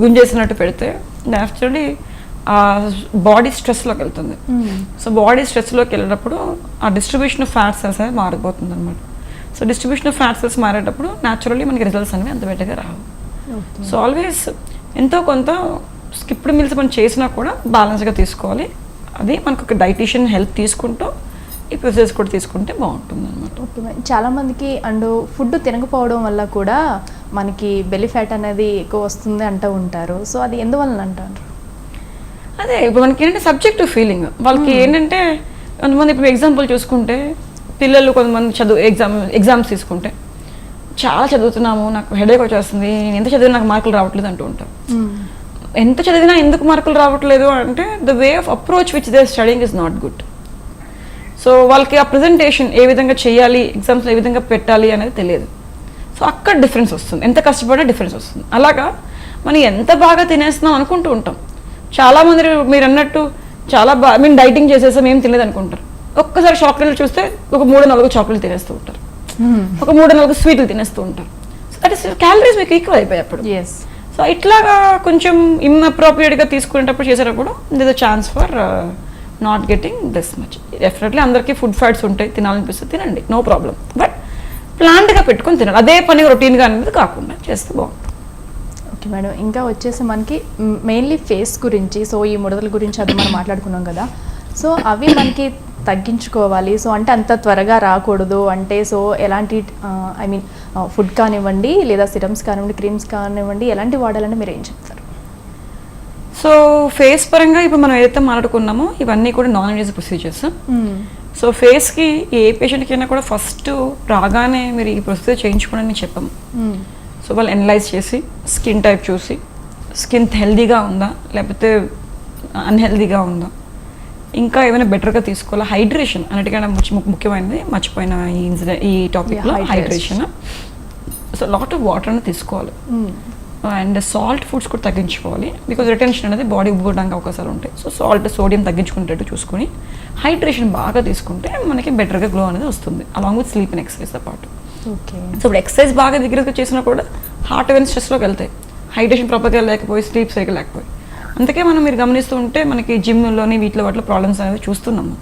గుంజేసినట్టు పెడితే యాక్చువల్లీ ఆ బాడీ స్ట్రెస్లోకి వెళ్తుంది. సో బాడీ స్ట్రెస్లోకి వెళ్ళినప్పుడు ఆ డిస్ట్రిబ్యూషన్ ఆఫ్ ఫ్యాట్ సెల్స్ అనేది మారిపోతుంది అనమాట so distribution of fat cells మారేటప్పుడు naturally మనకి రిజల్ట్స్ అనేవి అంత బెటర్గా రావు. సో ఆల్వేస్ ఎంతో కొంత స్కిప్డ్ మీల్స్ మనం చేసినా కూడా బ్యాలెన్స్గా తీసుకోవాలి. అది మనకు ఒక డైటీషియన్ హెల్ప్ తీసుకుంటూ ఈ ప్రొసెస్ కూడా తీసుకుంటే బాగుంటుంది అనమాట ఓకే. చాలా మందికి అండ్ ఫుడ్ తినకపోవడం వల్ల కూడా మనకి బెల్లి ఫ్యాట్ అనేది ఎక్కువ వస్తుంది అంటూ ఉంటారు. సో అది ఎందువలన అంటారు? అదే ఇప్పుడు మనకి ఏంటంటే సబ్జెక్టివ్ ఫీలింగ్ వాళ్ళకి ఏంటంటే కొంతమంది ఇప్పుడు ఎగ్జాంపుల్ చూసుకుంటే పిల్లలు కొంతమంది చదువు ఎగ్జామ్ ఎగ్జామ్స్ తీసుకుంటే చాలా చదువుతున్నాము నాకు హెడేక్ వచ్చేస్తుంది నేను ఎంత చదివినా నాకు మార్కులు రావట్లేదు అంటూ ఉంటారు. ఎంత చదివినా ఎందుకు మార్కులు రావట్లేదు అంటే the way of approach which they studying is not good so వాళ్ళకి ఆ ప్రజెంటేషన్ ఏ విధంగా చేయాలి ఎగ్జామ్స్లో ఏ విధంగా పెట్టాలి అనేది తెలియదు. సో అక్కడ డిఫరెన్స్ వస్తుంది. ఎంత కష్టపడినా డిఫరెన్స్ వస్తుంది. అలాగా మనం ఎంత బాగా తినేస్తున్నాం అనుకుంటూ ఉంటాం. చాలా మంది మీరు అన్నట్టు చాలా బాగా మేము డైటింగ్ చేసేసాం ఏం తినలేదు అనుకుంటారు. ఒక్కసారి చాక్లెట్లు చూస్తే ఒక మూడు నాలుగు చాక్లెట్లు తినేస్తూ ఉంటారు. ఒక మూడు నాలుగు స్వీట్లు తినేస్తూ ఉంటారు. సో దట్ ఇస్ క్యాలరీస్ మీకు ఈక్వల్ అయిపోయాయి అప్పుడు. సో ఇట్లాగా కొంచెం ఇన్అప్రోప్రియేట్గా తీసుకునేటప్పుడు చేసేటప్పుడు this a chance for not getting this much definitely అందరికీ ఫుడ్ ఫ్యాట్స్ ఉంటాయి తినాలనిపిస్తే తినండి నో ప్రాబ్లం బట్ ప్లాన్డ్గా పెట్టుకొని తినాలి. అదే పని రొటీన్గా అనేది కాకుండా చేస్తే బాగుంటుంది. ఓకే మేడం ఇంకా వచ్చేసి మనకి మెయిన్లీ ఫేస్ గురించి సో ఈ ముడతల గురించి అది మనం మాట్లాడుకున్నాం కదా. సో అవి మనకి తగ్గించుకోవాలి. సో అంటే అంత త్వరగా రాకూడదు. అంటే సో ఎలాంటి ఐ మీన్ ఫుడ్ కానివ్వండి లేదా సిరమ్స్ కానివ్వండి క్రీమ్స్ కానివ్వండి ఎలాంటి వాడాలని మీరు ఏం చెప్తారు? సో ఫేస్ పరంగా ఇప్పుడు మనం ఏదైతే మాట్లాడుకున్నామో ఇవన్నీ కూడా నాన్ ఇన్వేజివ్ ప్రొసీజర్స్ సో ఫేస్కి ఏ పేషెంట్కైనా కూడా ఫస్ట్ రాగానే మీరు ఈ ప్రొసీజర్ చేయించుకోండి అని చెప్పాము. సో వాళ్ళు ఎనలైజ్ చేసి స్కిన్ టైప్ చూసి స్కిన్ హెల్దీగా ఉందా లేకపోతే అన్హెల్దీగా ఉందా? ఇంకా ఏమైనా బెటర్గా తీసుకోవాలా? హైడ్రేషన్ అన్నిటికన్నా ముఖ్య- ముఖ్యమైనది మర్చిపోయిన ఈ ఇన్సిడెంట్ ఈ టాపిక్లో hydration so lot of water అనేది తీసుకోవాలి. అండ్ సాల్ట్ ఫుడ్స్ కూడా తగ్గించుకోవాలి. బికాజ్ రిటెన్షన్ అనేది బాడీ ఉబ్బడానికి అవకాశాలు ఉంటాయి. సో సాల్ట్ సోడియం తగ్గించుకునేటట్టు చూసుకొని హైడ్రేషన్ బాగా తీసుకుంటే మనకి బెటర్గా గ్లో అనేది వస్తుంది అలాంగ్ విత్ స్లీప్ అండ్ ఎక్సర్సైజ్తో పాటు. ఓకే సో ఇప్పుడు ఎక్సర్సైజ్ బాగా దగ్గరగా చేసినా కూడా హార్ట్ అవెన్ స్ట్రెస్లోకి వెళ్తాయి. హైడ్రేషన్ ప్రాపర్గా లేకపోయి స్లీప్ సైకిల్ లేకపోయి. అందుకే మనం మీరు గమనిస్తూ ఉంటే మనకి జిమ్లోని వీటిలో వాటిలో ప్రాబ్లమ్స్ అనేవి చూస్తున్నాము.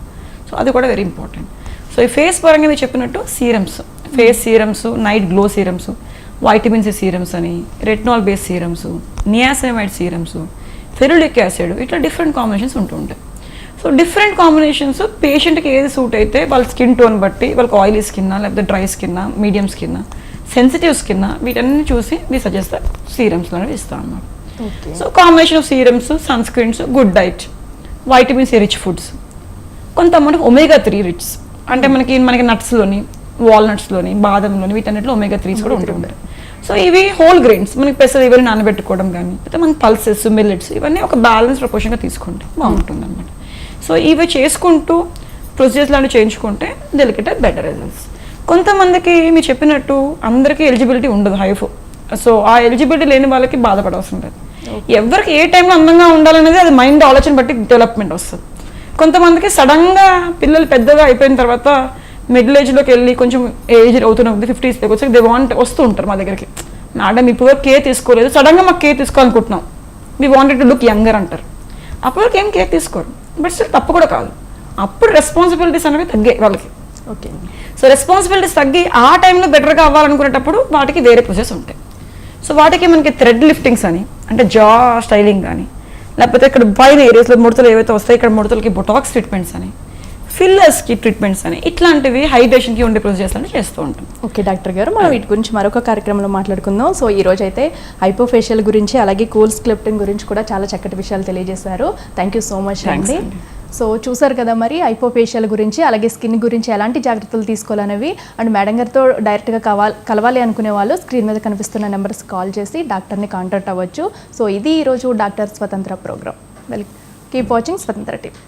సో అది కూడా వెరీ ఇంపార్టెంట్ సో ఈ ఫేస్ పరంగా మీరు చెప్పినట్టు serums face serums night glow serums vitamin C serums అని retinol base serums niacinamide serums ferulic acid ఇట్లా డిఫరెంట్ కాంబినేషన్స్ ఉంటూ ఉంటాయి. సో డిఫరెంట్ కాంబినేషన్స్ పేషెంట్కి ఏది సూట్ అయితే వాళ్ళ స్కిన్ టోన్ బట్టి వాళ్ళకి ఆయిలీ స్కిన్ లేకపోతే dry skin medium skin sensitive skin వీటన్ని చూసి మీ సజెస్ట్ సీరమ్స్లో ఇస్తాం అన్నమాట so combination of serums sunscreens good diet vitamin C rich foods కొంత మనకి ఒమేగా త్రీ రిచ్ అంటే మనకి మనకి నట్స్లోని వాల్నట్స్లోని బాదంలోని వీటన్నిటిలో ఒమేగా త్రీస్ కూడా ఉంటుంటాయి సో ఇవి హోల్ గ్రెయిన్స్ మనకి పెసలు ఇవన్నీ నానబెట్టుకోవడం కానీ అయితే మనకి పల్సెస్ మిల్లెట్స్ ఇవన్నీ ఒక బ్యాలెన్స్ ప్రపోర్షన్గా తీసుకుంటే బాగుంటుంది అనమాట సో ఇవి చేసుకుంటూ ప్రొసీజర్స్ లాంటివి చేయించుకుంటే డెలికెట్ బెటర్ రిజల్ట్స్ కొంతమందికి మీరు చెప్పినట్టు అందరికీ ఎలిజిబిలిటీ ఉండదు హైఫ్ సో ఆ ఎలిజిబిలిటీ లేని వాళ్ళకి బాధపడవలసిన లేదు. ఎవరికి ఏ టైంలో అందంగా ఉండాలనేది అది మైండ్ ఆలోచన బట్టి డెవలప్మెంట్ వస్తుంది. కొంతమందికి సడన్గా పిల్లలు పెద్దగా అయిపోయిన తర్వాత మిడిల్ ఏజ్లోకి వెళ్ళి కొంచెం ఏజ్ అవుతున్న ఫిఫ్టీస్లోకి వచ్చి దే వాంట్ వస్తూ ఉంటారు మా దగ్గరికి. మేడం ఇప్పుడు కేర్ తీసుకోలేదు. సడన్గా మాకు కేర్ తీసుకోవాలనుకుంటున్నాం. మీ వాంటెడ్ టు లుక్ యంగర్ అంటారు. అప్పుడు ఏం కేర్ తీసుకోరు. బట్ స్టిల్ తప్పు కూడా కాదు. అప్పుడు రెస్పాన్సిబిలిటీస్ అనేవి తగ్గాయి వాళ్ళకి. ఓకే. సో రెస్పాన్సిబిలిటీస్ తగ్గి ఆ టైంలో బెటర్గా అవ్వాలనుకునేటప్పుడు వాటికి వేరే ప్రాసెస్ ఉంటాయి. సో వాటికి మనకి థ్రెడ్ లిఫ్టింగ్స్ అని అంటే జా స్టైలింగ్ కానీ లేకపోతే ఇక్కడ పైన ఏరియాస్లో ముడతలు ఏవైతే వస్తాయి ఇక్కడ ముడతలకి బొటాక్స్ ట్రీట్మెంట్స్ అని ఫిల్లర్స్కి ట్రీట్మెంట్స్ అని ఇట్లాంటివి హైడ్రేషన్కి ఉండే ప్రొసీజర్స్ అని చేస్తూ ఉంటాం. ఓకే డాక్టర్ గారు మనం వీటి గురించి మరొక కార్యక్రమంలో మాట్లాడుకుందాం. సో ఈ రోజు అయితే హైపోఫేషియల్ గురించి అలాగే కూల్ స్క్లిప్టింగ్ గురించి కూడా చాలా చక్కటి విషయాలు తెలియజేశారు. థ్యాంక్ యూ సో మచ్ అండి. సో చూసారు కదా మరి హైపోఫేషియల్ గురించి అలాగే స్కిన్ గురించి ఎలాంటి జాగ్రత్తలు తీసుకోవాలనేవి. అండ్ మేడం గారితో డైరెక్ట్గా కవాలి కలవాలి అనుకునే వాళ్ళు స్క్రీన్ మీద కనిపిస్తున్న నెంబర్స్ కాల్ చేసి డాక్టర్ని కాంటాక్ట్ అవ్వచ్చు. సో ఇది ఈరోజు doctor Swatantra programme. Well keep watching Swatantra team